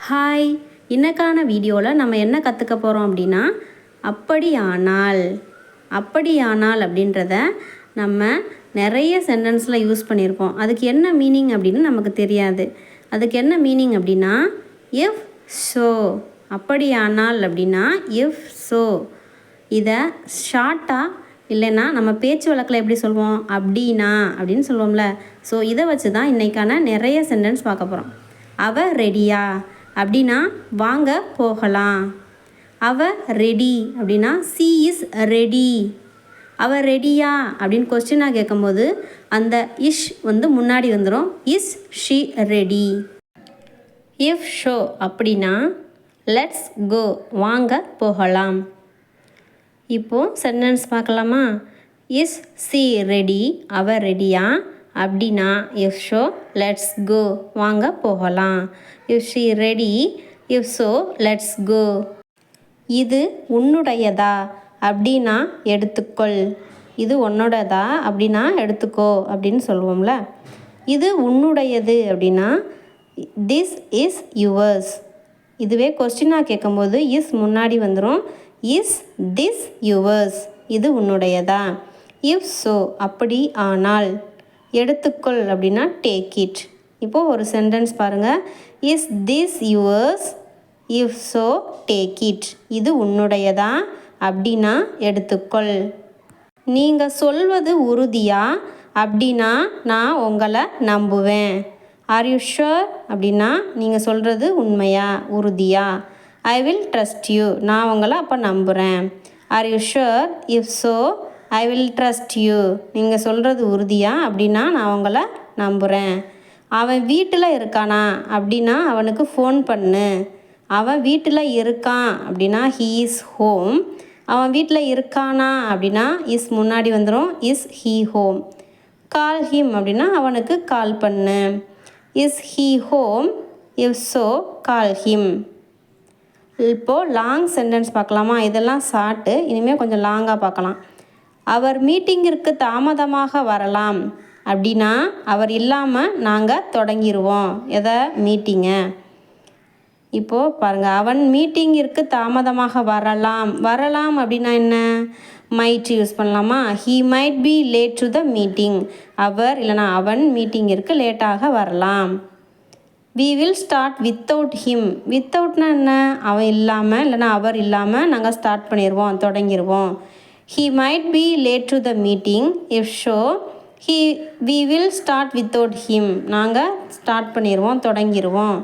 Hi இன்னக்கான வீடியோவில் நம்ம என்ன கற்றுக்க போகிறோம் அப்படின்னா அப்படியானால் அப்படியானால் அப்படின்றத நம்ம நிறைய சென்டென்ஸில் யூஸ் பண்ணியிருப்போம் அதுக்கு என்ன மீனிங் அப்படின்னு நமக்கு தெரியாது. அதுக்கு என்ன மீனிங் அப்படின்னா இஃப் ஸோ அப்படியானால் அப்படின்னா இஃப் ஸோ இதை ஷார்ட்டாக இல்லைன்னா நம்ம பேச்சு வழக்கில் எப்படி சொல்லுவோம் அப்படின்னா அப்படின்னு சொல்லுவோம்ல ஸோ இதை வச்சு தான் இன்றைக்கான நிறைய சென்டென்ஸ் பார்க்க போகிறோம் அவ ரெடியா அப்படின்னா வாங்க போகலாம். அவ ரெடி அப்படின்னா சி இஸ் ரெடி அவ ரெடியா அப்படின்னு கொஸ்டினாக கேட்கும்போது அந்த இஷ் வந்து முன்னாடி வந்துடும் is she ready if so அப்படின்னா லெட்ஸ் கோ வாங்க போகலாம். இப்போது சென்டென்ஸ் பார்க்கலாமா? இஸ் சி ரெடி அவ ரெடியா அப்படின்னா இஃப் ஷோ லெட்ஸ் கோ வாங்க போகலாம். If she ready if so let's go இது உன்னுடையதா? அப்படின்னா எடுத்துக்கொள். இது உன்னோடதா? அப்படின்னா எடுத்துக்கோ. அப்படின்னு சொல்லுவோம்ல. இது உன்னுடையது அப்படின்னா திஸ் இஸ் யுவர்ஸ் இதுவே கொஸ்டினாக கேட்கும்போது இஸ் முன்னாடி வந்துடும் இஸ் திஸ் யுவர்ஸ் இது உன்னுடையதா? இஃப் ஸோ அப்படி ஆனால் எடுத்துக்கொள் அப்படின்னா டேக் இட் இப்போது ஒரு சென்டென்ஸ் பாருங்கள் is this yours if so take it இது உன்னுடையதா? அப்படின்னா எடுத்துக்கொள். நீங்கள் சொல்வது உறுதியா? அப்படின்னா நான் உங்களை நம்புவேன். ஆர் யூ ஷுர் அப்படின்னா நீங்கள் சொல்கிறது உண்மையா? உறுதியா? ஐ வில் ட்ரஸ்ட் யூ நான் உங்களை அப்போ நம்புகிறேன் are you sure if so I will trust you நீங்கள் சொல்கிறது உறுதியா? அப்படின்னா நான் உங்களை நம்புகிறேன் அவன் வீட்டில் இருக்கானா? அப்படின்னா அவனுக்கு ஃபோன் பண்ணு. அவன் வீட்டில் இருக்கான். அப்படின்னா ஹீ இஸ் ஹோம் அவன் வீட்டில் இருக்கானா? அப்படின்னா இஸ் முன்னாடி வந்துடும் is he home call him அப்படின்னா அவனுக்கு கால் பண்ணு. Is he home if so call him இப்போது லாங் சென்டென்ஸ் பார்க்கலாமா? இதெல்லாம் ஷார்ட்டு இனிமேல் கொஞ்சம் லாங்காக பார்க்கலாம். அவர் மீட்டிங்கிற்கு தாமதமாக வரலாம். அப்படின்னா அவர் இல்லாமல் நாங்கள் தொடங்கிடுவோம் எதை? மீட்டிங்கை. இப்போது பாருங்கள் அவன் மீட்டிங்கிற்கு தாமதமாக வரலாம். வரலாம் அப்படின்னா என்ன? மைட் யூஸ் பண்ணலாமா? He might be late to the meeting அவர் இல்லைனா அவன் மீட்டிங்கிற்கு லேட்டாக வரலாம். We will start without him வித்தவுட்னா என்ன? அவன் இல்லாமல் இல்லைனா அவர் இல்லாமல் நாங்கள் ஸ்டார்ட் பண்ணிடுவோம் தொடங்கிடுவோம் he might be late to the meeting if so he we will start without him நாங்கள் ஸ்டார்ட் பண்ணிடுவோம் தொடங்கிடுவோம்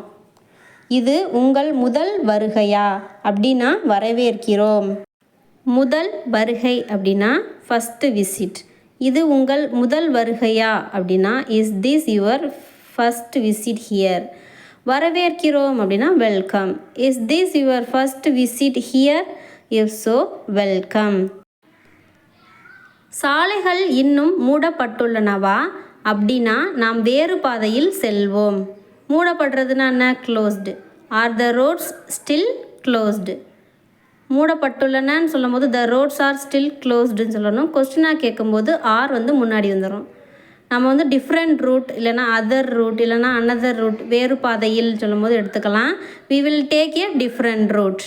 இது உங்கள் முதல் வருகையா? அப்படின்னா வரவேற்கிறோம். முதல் வருகை அப்படின்னா ஃபஸ்ட்டு விசிட் இது உங்கள் முதல் வருகையா? அப்படின்னா is this your first visit here வரவேற்கிறோம் அப்படின்னா welcome is this your first visit here if so welcome சாலைகள் இன்னும் மூடப்பட்டுள்ளனவா? அப்படின்னா நாம் வேறு பாதையில் செல்வோம். மூடப்படுறதுனா என்ன? Closed are the roads still closed மூடப்பட்டுள்ளனன்னு சொல்லும் போது த ரோட்ஸ் ஆர் ஸ்டில் க்ளோஸ்டுன்னு சொல்லணும். கொஸ்டினாக கேட்கும்போது ஆர் வந்து முன்னாடி வந்துடும் நம்ம வந்து டிஃப்ரெண்ட் ரூட் இல்லைனா அதர் ரூட் இல்லைனா அனதர் ரூட் வேறு பாதையில் சொல்லும் போது எடுத்துக்கலாம். We will take a different route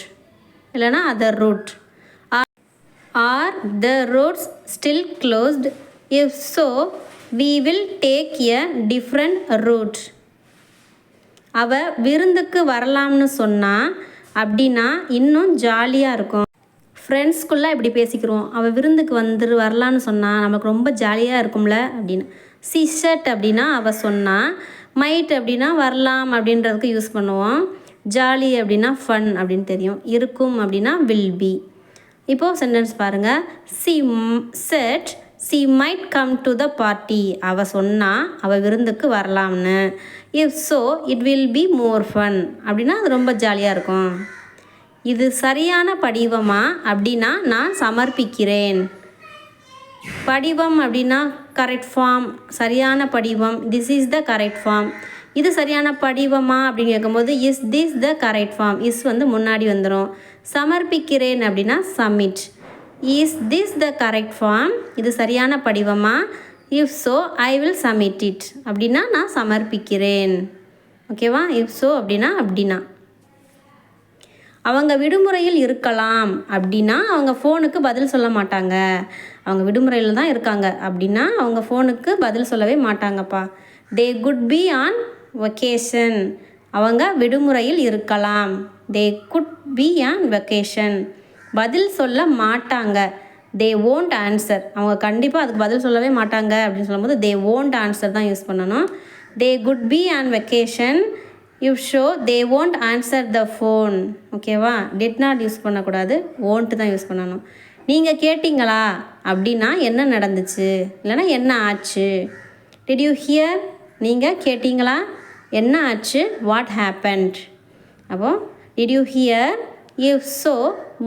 இல்லைனா other route are the roads still closed if so we will take a different route அவ விருந்துக்கு வரலாம்னு சொன்னால் அப்படின்னா இன்னும் ஜாலியாக இருக்கும். ஃப்ரெண்ட்ஸ்குள்ளே இப்படி பேசிக்கிறோம். அவள் விருந்துக்கு வந்துரு வரலான்னு சொன்னால் நமக்கு ரொம்ப ஜாலியாக இருக்கும்ல அப்படின்னு. சிஷர்ட் அப்படின்னா அவள் சொன்னால் மைட் அப்படின்னா வரலாம் அப்படின்றதுக்கு யூஸ் பண்ணுவோம். ஜாலி அப்படின்னா ஃபன் அப்படின்னு தெரியும். இருக்கும் அப்படின்னா வில் பி இப்போது சென்டென்ஸ் பாருங்கள் she said she might come to the party அவள் சொன்னால் அவள் விருந்துக்கு வரலாம்னு. If so it will be more fun அப்படின்னா அது ரொம்ப ஜாலியாக இருக்கும். இது சரியான படிவமா? அப்படின்னா நான் சமர்ப்பிக்கிறேன். படிவம் அப்படின்னா கரெக்ட் ஃபார்ம் சரியான படிவம். This is the correct form இது சரியான படிவமா அப்படின்னு கேட்கும்போது is this the correct form is வந்து முன்னாடி வந்துடும் சமர்ப்பிக்கிறேன் அப்படின்னா submit is this the correct form இது சரியான படிவமா? If so I will submit it அப்படின்னா நான் சமர்ப்பிக்கிறேன். ஓகேவா? இஃப் ஸோ அப்படின்னா அப்படின்னா. அவங்க விடுமுறையில் இருக்கலாம் அப்படின்னா அவங்க ஃபோனுக்கு பதில் சொல்ல மாட்டாங்க. அவங்க விடுமுறையில் தான் இருக்காங்க அப்படின்னா அவங்க ஃபோனுக்கு பதில் சொல்லவே மாட்டாங்கப்பா. They could be on vacation அவங்க விடுமுறையில் இருக்கலாம். They could be on vacation பதில் சொல்ல மாட்டாங்க. தே ஓன்ட் ஆன்சர் அவங்க கண்டிப்பாக அதுக்கு பதில் சொல்லவே மாட்டாங்க அப்படின்னு சொல்லும்போது தே ஓன்ட் ஆன்சர் தான் யூஸ் பண்ணணும். They could be on vacation you so they won't answer the phone ஓகேவா டிட் நாட் யூஸ் பண்ணக்கூடாது. ஓன்ட்டு தான் யூஸ் பண்ணணும். நீங்கள் கேட்டிங்களா? அப்படின்னா என்ன நடந்துச்சு? இல்லைன்னா என்ன ஆச்சு? டிட் யூ ஹியர் நீங்கள் கேட்டிங்களா? என்ன ஆச்சு? வாட் ஹேப்பன்ட் அப்போ did you hear if so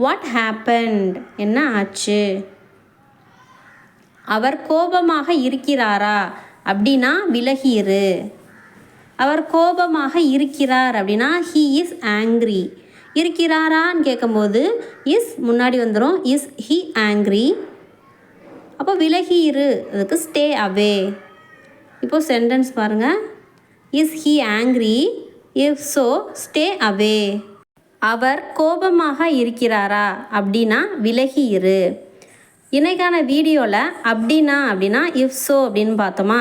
what happened என்ன ஆச்சு? அவர் கோபமாக இருக்கிறாரா? அப்படின்னா விலகிரு. அவர் கோபமாக இருக்கிறார் அப்படின்னா ஹீ இஸ் ஆங்க்ரி இருக்கிறாரான்னு கேட்கும்போது இஸ் முன்னாடி வந்துடும் இஸ் ஹீ ஆங்க்ரி அப்போ விலகி இரு அதுக்கு ஸ்டே அவே இப்போது சென்டென்ஸ் பாருங்கள் is he angry if so stay away அவர் கோபமாக இருக்கிறாரா? அப்படின்னா விலகி இரு. இன்றைக்கான வீடியோவில் அப்படின்னா அப்படின்னா இஃப் ஸோ அப்படின்னு பார்த்தோமா?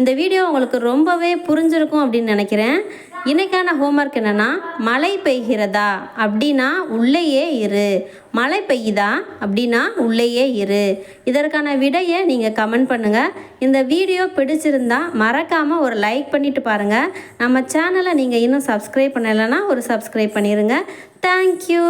இந்த வீடியோ உங்களுக்கு ரொம்பவே புரிஞ்சிருக்கும் அப்படின்னு நினைக்கிறேன். இன்னைக்கான ஹோம்ஒர்க் என்னென்னா மழை பெய்கிறதா? அப்படின்னா உள்ளேயே இரு. மழை பெய்யுதா? அப்படின்னா உள்ளேயே இரு. இதற்கான விடையை நீங்கள் கமெண்ட் பண்ணுங்கள் இந்த வீடியோ பிடிச்சிருந்தா மறக்காமல் ஒரு லைக் பண்ணிவிட்டு பாருங்கள் நம்ம சேனலை நீங்கள் இன்னும் சப்ஸ்கிரைப் பண்ணலைன்னா ஒரு சப்ஸ்கிரைப் பண்ணிடுங்க தேங்க்யூ